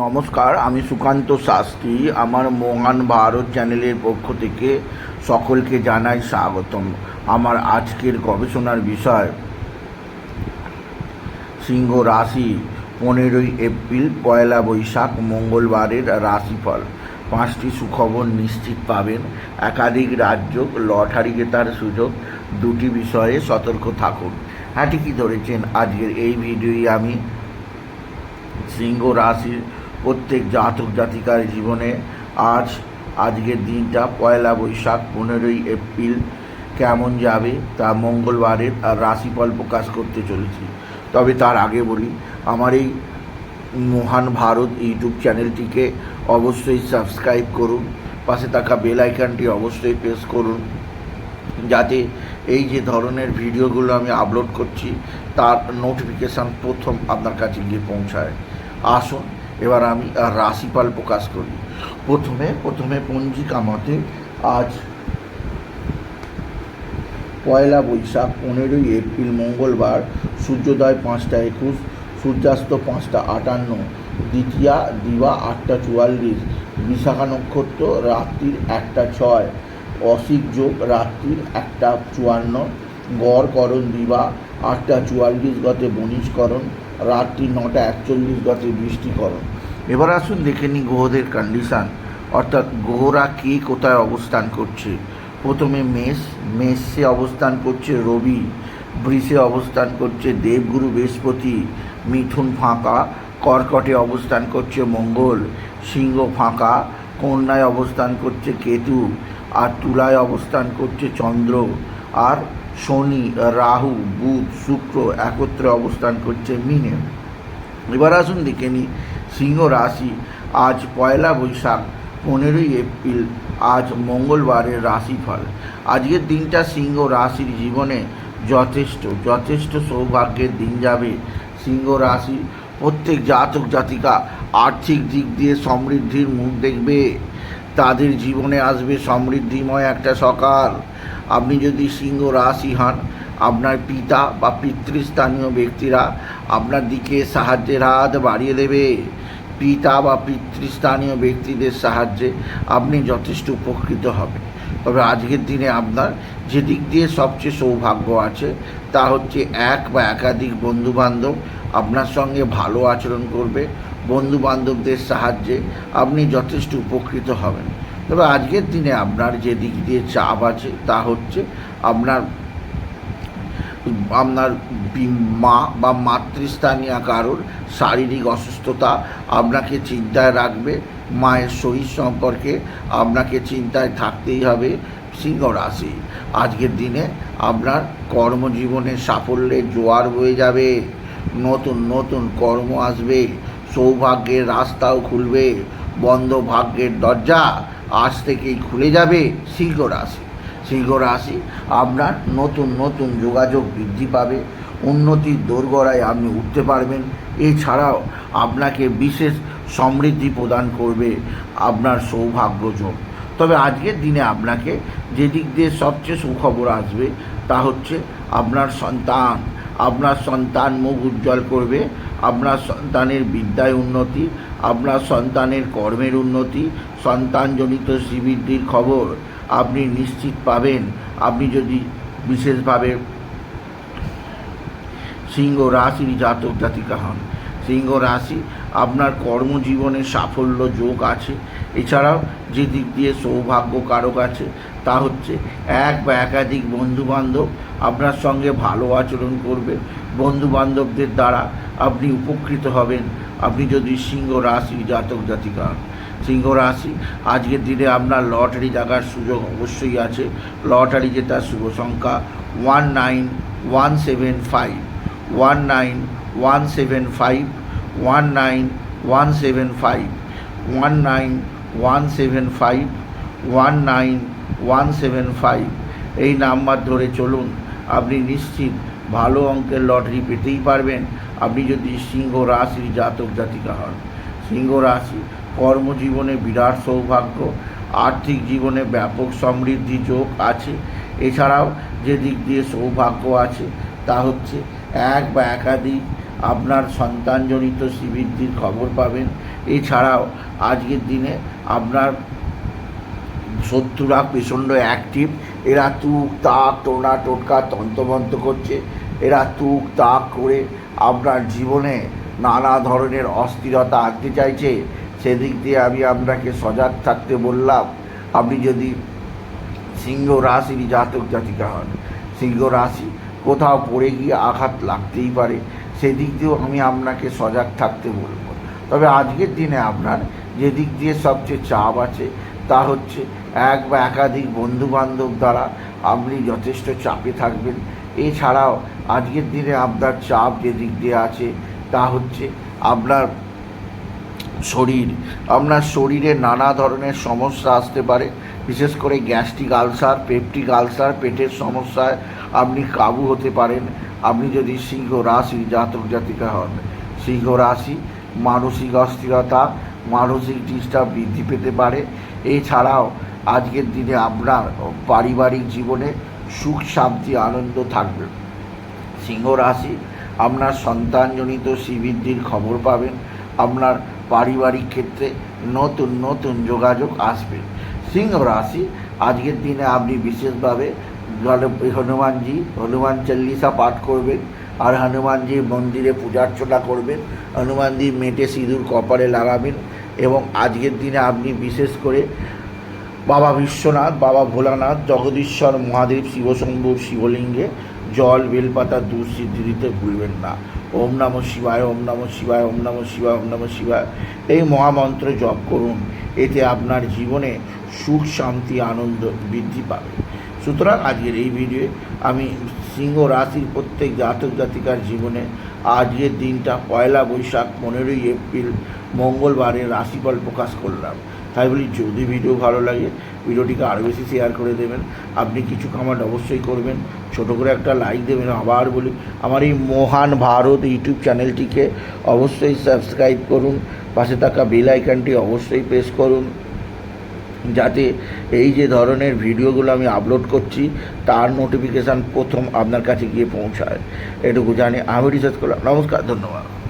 নমস্কার, আমি সুকান্ত শাস্ত্রী। আমার মহান ভারত চ্যানেলের পক্ষ থেকে সকলকে জানাই স্বাগতম। আমার আজকের গবেষণার বিষয়, সিংহ রাশি, পনেরোই এপ্রিল, পয়লা বৈশাখ, মঙ্গলবারের রাশিফল। পাঁচটি সুখবর নিশ্চিত পাবেন। একাধিক রাজ্য, লটারি জেতার সুযোগ, দুটি বিষয়ে সতর্ক থাকুন। হ্যাঁ ঠিকই ধরেছেন। আজকের এই ভিডিওই আমি সিংহ রাশির প্রত্যেক জাতক জাতিকার জীবনে আজ, আজকের দিনটা পয়লা বৈশাখ পনেরোই এপ্রিল কেমন যাবে তা মঙ্গলবারের রাশিফল প্রকাশ করতে চলেছি। তবে তার আগে বলি, আমার এই মহান ভারত ইউটিউব চ্যানেলটিকে অবশ্যই সাবস্ক্রাইব করুন, পাশে থাকা বেল আইকনটি অবশ্যই প্রেস করুন, যাতে এই যে ধরনের ভিডিওগুলো আমি আপলোড করছি, তার নোটিফিকেশান প্রথম আপনার কাছে গিয়ে পৌঁছায়। আসুন এবার আমি রাশিফল প্রকাশ করি। প্রথমে প্রথমে পঞ্জিকা মতে আজ পয়লা বৈশাখ, পনেরোই এপ্রিল, মঙ্গলবার, সূর্যোদয় পাঁচটা একুশ, সূর্যাস্ত পাঁচটা আটান্ন, দ্বিতীয়া, দিবা আটটা চুয়াল্লিশ, বিশাখা নক্ষত্র রাত্রির একটা ছয়, অসিক যোগ রাত্রির একটা চুয়ান্ন গড় করণ দিবা আটটা চুয়াল্লিশ গতে বণিজকরণ রাত্রি নটা একচল্লিশ গতে বৃষ্টিকরণ এবার আসুন দেখে নিই গ্রহদের কন্ডিশান অর্থাৎ গ্রহরা কে কোথায় অবস্থান করছে? প্রথমে মেষ, মেষে অবস্থান করছে রবি, বৃষে অবস্থান করছে দেবগুরু বৃহস্পতি, মিথুন ফাঁকা, কর্কটে অবস্থান করছে মঙ্গল, সিংহ ফাঁকা, কন্যায় অবস্থান করছে কেতু, আর তুলায় অবস্থান করছে চন্দ্র। আর শনি, রাহু, বুধ, শুক্র একত্রে অবস্থান করছে মিনে। এবার আসুন দেখে নিই, সিংহ রাশি আজ পয়লা বৈশাখ, পনেরোই এপ্রিল, আজ মঙ্গলবারের রাশিফল। আজকের দিনটা সিংহ রাশির জীবনে যথেষ্ট যথেষ্ট সৌভাগ্যের দিন যাবে। সিংহ রাশি প্রত্যেক জাতক জাতিকা আর্থিক দিক দিয়ে সমৃদ্ধির মুখ দেখবে। তাদের জীবনে আসবে সমৃদ্ধিময় একটা সকাল। আপনি যদি সিংহ রাশি হন, আপনার পিতা বা পিতৃস্থানীয় ব্যক্তিরা আপনার দিকে সাহায্যের হাত বাড়িয়ে দেবে। পিতা বা পিতৃস্থানীয় ব্যক্তিদের সাহায্যে আপনি যথেষ্ট উপকৃত হবেন। তবে আজকের দিনে আপনার যে দিক দিয়ে সবচেয়ে সৌভাগ্য আছে, তা হচ্ছে এক বা একাধিক বন্ধুবান্ধব আপনার সঙ্গে ভালো আচরণ করবে বন্ধু বান্ধবদের সাহায্যে আপনি যথেষ্ট উপকৃত হবেন। তবে আজকের দিনে আপনার যে দিক দিয়ে চাপ আছে, তা হচ্ছে আপনার আপনার মা বা মাতৃস্থানীয় কারোর শারীরিক অসুস্থতা আপনাকে চিন্তায় রাখবে। মায়ের শরীর সম্পর্কে আপনাকে চিন্তায় থাকতেই হবে সিংহ রাশি। আজকের দিনে আপনার কর্মজীবনে সাফল্যের জোয়ার বয়ে যাবে। নতুন নতুন কর্ম আসবে। সৌভাগ্যের রাস্তাও খুলবে, বন্ধ ভাগ্যের দরজা আজ থেকেই খুলে যাবে সিংহ রাশি। সিংহ রাশি আপনার নতুন নতুন যোগাযোগ বৃদ্ধি পাবে, উন্নতির দোরগড়ায় আপনি উঠতে পারবেন। এছাড়াও আপনাকে বিশেষ সমৃদ্ধি প্রদান করবে আপনার সৌভাগ্য যোগ। তবে আজকের দিনে আপনাকে যে দিক দিয়ে সবচেয়ে সুখবর আসবে তা হচ্ছে আপনার সন্তান। আপনার সন্তান মুখ উজ্জ্বল করবে, আপনার সন্তানের বিদ্যায় উন্নতি, আপনার সন্তানের কর্মের উন্নতি, সন্তানজনিত শ্রীবৃদ্ধির খবর আপনি নিশ্চিত পাবেন। আপনি যদি বিশেষভাবে সিংহ রাশির জাতক জাতিকা হন। সিংহ রাশি, আপনার কর্মজীবনে সাফল্য যোগ আছে। এছাড়াও যে দিক দিয়ে সৌভাগ্য কারক আছে, তা হচ্ছে এক বা একাধিক বন্ধুবান্ধব আপনার সঙ্গে ভালো আচরণ করবে। বন্ধুবান্ধবদের দ্বারা আপনি উপকৃত হবেন। আপনি যদি সিংহ রাশি জাতক জাতিকা সিংহ রাশি, আজকের দিনে আপনার লটারি জাগার সুযোগ অবশ্যই আছে। লটারি জেতার শুভ সংখ্যা one nine one seven five. One nine one seven five one nine one seven five one nine one seven five one nine one seven five এই নাম্বার ধরে চলুন, আপনি নিশ্চিত ভালো অঙ্কের লটারি পেতেই পারবেন। আপনি যদি সিংহ রাশির জাতক জাতিকা হন, সিংহ রাশি কর্মজীবনে বিরাট সৌভাগ্য, আর্থিক জীবনে ব্যাপক সমৃদ্ধি যোগ আছে। এছাড়াও যে দিক দিয়ে সৌভাগ্য আছে, তা হচ্ছে এক বা একাধিক আপনার সন্তানজনিত শ্রীবৃদ্ধির খবর পাবেন। এছাড়াও আজকের দিনে আপনার শত্রুরা প্রচণ্ড অ্যাক্টিভ এরা তুক তাক, টোনা টোটকা তন্তমন্ত করছে। এরা তুক তাক করে আপনার জীবনে নানা ধরনের অস্থিরতা আনতে চাইছে। সেদিক দিয়ে আমি আপনাকে সজাগ থাকতে বললাম, আপনি যদি সিংহ রাশির জাতক জাতিকা হন, সিংহ রাশি কোথাও পড়ে গিয়ে আঘাত লাগতেই পারে। সেদিক দিয়েও আমি আপনাকে সজাগ থাকতে বলব। তবে আজকের দিনে আপনার যে দিক দিয়ে সবচেয়ে চাপ আছে, তা হচ্ছে এক বা একাধিক বন্ধু বান্ধব দ্বারা আপনি যথেষ্ট চাপে থাকবেন। এছাড়াও আজকের দিনে আপনার চাপ যে দিক দিয়ে আছে, তা হচ্ছে আপনার শরীর। আপনার শরীরে নানা ধরনের সমস্যা আসতে পারে, বিশেষ করে গ্যাস্ট্রিক আলসার, পেপটিক আলসার, পেটের সমস্যায় আপনি কাবু হতে পারেন। আপনি যদি সিংহ রাশি জাতক জাতিকা হন, সিংহ রাশি মানসিক অস্থিরতা, মানসিক ডিস্টার্ব বৃদ্ধি পেতে পারে। এছাড়াও আজকের দিনে আপনার পারিবারিক জীবনে সুখ, শান্তি, আনন্দ থাকবে। সিংহ রাশি আপনার সন্তানজনিত শ্রীবৃদ্ধির খবর পাবেন। আপনার পারিবারিক ক্ষেত্রে নতুন নতুন যোগাযোগ আসবে। সিংহ রাশি আজকের দিনে আপনি বিশেষভাবে হনুমানজি, হনুমান চল্লিশা পাঠ করবেন আর হনুমানজির মন্দিরে পূজার্চনা করবেন। হনুমানজির মেটে সিঁদুর কপালে লাগাবেন এবং আজকের দিনে আপনি বিশেষ করে বাবা বিশ্বনাথ, বাবা ভোলানাথ, জগদীশ্বর, মহাদেব, শিবশম্ভুর শিবলিঙ্গে জল, বেলপাতা, দুধ সিদ্ধি দিতে ভুলবেন না। ওম নম শিবায়, ওম নম শিবায়, ওম নম শিবায়, ওম নম শিবায়। এই মহামন্ত্র জপ করুন, এতে আপনার জীবনে সুখ, শান্তি, আনন্দ বৃদ্ধি পাবে। সুতরাং আজকের এই ভিডিওয়ে আমি সিংহ রাশির প্রত্যেক জাতক জাতিকার জীবনে আজকের দিনটা পয়লা বৈশাখ পনেরোই এপ্রিল মঙ্গলবারের রাশিফল প্রকাশ করলাম। তাই বলি, যদি ভিডিও ভালো লাগে, ভিডিওটিকে আরও বেশি শেয়ার করে দেবেন। আপনি কিছু কমেন্ট অবশ্যই করবেন। ছোট করে একটা লাইক দেবেন। আবার বলি, আমার এই মহান ভারত ইউটিউব চ্যানেলটিকে অবশ্যই সাবস্ক্রাইব করুন। পাশে থাকা বেল আইকনটি অবশ্যই প্রেস করুন। যাতে এই যে ধরনের ভিডিওগুলো আমি আপলোড করছি, তার নোটিফিকেশান প্রথম আপনার কাছে গিয়ে পৌঁছায়। এটুকু জানি। আমি রিসার্চ করলাম। নমস্কার, ধন্যবাদ।